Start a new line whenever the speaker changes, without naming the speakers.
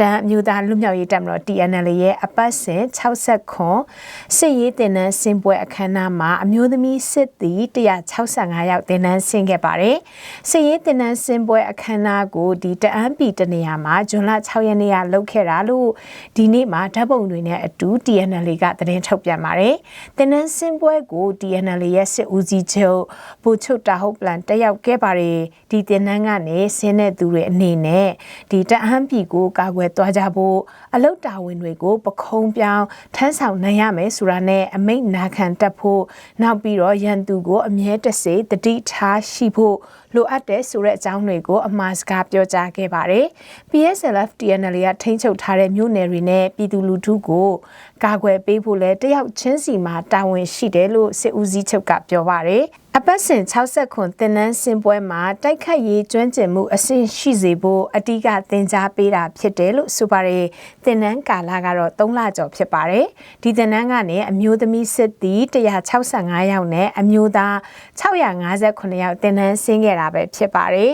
တန်အမျိုးသားလူမျိုးရေးတပ်မတော် TNL ရဲ့အပတ်စဉ်60ခွန်စစ်ရေးတင်နန်းစင်ပွဲအခမ်းအနားမှာအမျိုးသမီးစစ်သည်165ယောက်တင်နန်းဆင်းခဲ့ပါတယ်။စစ်ရေးတင်နန်းစင်ပွဲအခမ်းအနားကိုဒီတအန်းပီတနေရာမှာဇွန်လ6ရက်နေ့ကလုပ်ခဲ့တာလို့ဒီနေ့မှာဓာတ်ပုံတွေနဲ့အတူ TNL ကသတင်းထုတ်ပြန်ပါတယ်။တင်နန်းစင်ပွဲကို TNL ရဲ့စစ်ဦးစီးချုပ်ဘူချုပ်တာဟုတ်ပလန်တက်ရောက်ခဲ့ပါတယ်။ဒီတင်နန်းကနေဆင်းတဲ့သူတွေအနေနဲ့ဒီတအန်းပီကိုကာကွယ်သွားကြဖို့အလုတ်တာဝန်တွေကိုပခုံးပြောင်းထမ်းဆောင်နိုင်ရမယ်ဆိုတာနဲ့အမိတ်နာခံတက်ဖို့နောက်ပြီးတော့ရန်သူကိုအမြဲတစေတတိထားရှိဖို့လိုအပ်တဲ့ဆိုတဲ့အကြောင်းတွေကိုအမှားစကားပြောကြားခဲ့ပါတယ်။ PSLF TNL ကထိန်းချုပ်ထားတဲ့မြို့နယ်တွေနဲ့ပြည်သူလူထုကိုကာကွယ်ပေးဖို့လဲတယောက်ချင်းစီမှာတာဝန်ရှိတယ်လို့စစ်ဦးစီးချုပ်ကပြောပါတယ်။ အပတ်စဉ်60ခွန်တင်နန်းစင်ပွဲမှာတိုက်ခတ်ရေးကျွမ်းကျင်မှုအဆင့်ရှိစေဖို့အတိကသင်ကြားပေးတာဖြစ်တယ်လို့ဆိုပါတယ်တင်နန်းကာလကတော့3လကျော်ဖြစ်ပါတယ်ဒီတင်နန်းကနေအမျိုးသမီးစစ်သည်165ယောက်နဲ့အမျိုးသား658ယောက်တင်နန်းဆင်းခဲ့တာပဲဖြစ်ပါတယ်